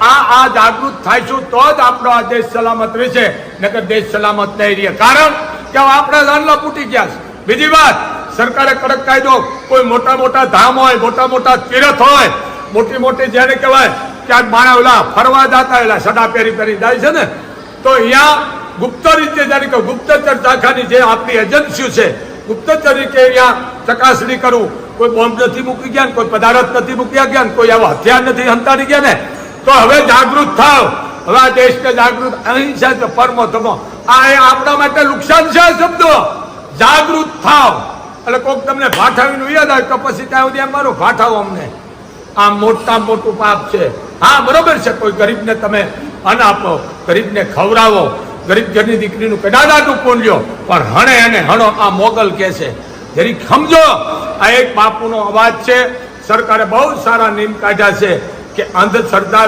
આ આ જાગૃત થાયશું તો જ આપણો આ દેશ સલામત રહેશે. નકર દેશ સલામત નહીં રહે. કારણ કે આપણા દાનલા ફૂટી ગયા છે. બીજી વાત, સરકારે કડક કાયદો, કોઈ મોટા મોટા ધામ હોય, મોટા મોટા તીરથ હોય, મોટી મોટી જેને કહેવાય, ક્યાંક માણા ઓલા ફરવા જતા એલા સડા પહેરી પહેરી જાય છે ને, તો અહીંયા ગુપ્ત રીતે જાણે કે ગુપ્તચર શાખાની જે આપણી એજન્સીઓ છે, ગુપ્તચર રીતે અહીંયા ચકાસણી કરવું કોઈ બોમ્બ નથી મૂકી ગયા કોઈ પદાર્થ નથી મૂક્યા ગયા કોઈ આવા હથિયાર નથી હંતાડી ગયા ને તો હવે જાગૃત થાવ. હવે આ દેશને જાગૃત અહિંસા છે પરમો ધમો આ આપણા માટે નુકસાન છે શબ્દો. જાગૃત થાવ. એટલે કોક તમને ભાઠાવીનું યાદ આવે તો પછી ત્યાં સુધી મારો ભાઠાવો અમને. આ મોટા મોટું પાપ છે. હા, બરોબર છે. કોઈ ગરીબને તમે અન્ન આપો, ગરીબને ખવડાવો. ગરીબ ઘરની દીકરીનું કદાદાનું લ્યો પણ હણે એને હણો આ મોગલ કે છે. જરીક સમજો આ એક બાપુનો અવાજ છે. સરકારે બહુ સારા નિયમ કાઢ્યા છે કે અંધશ્રદ્ધા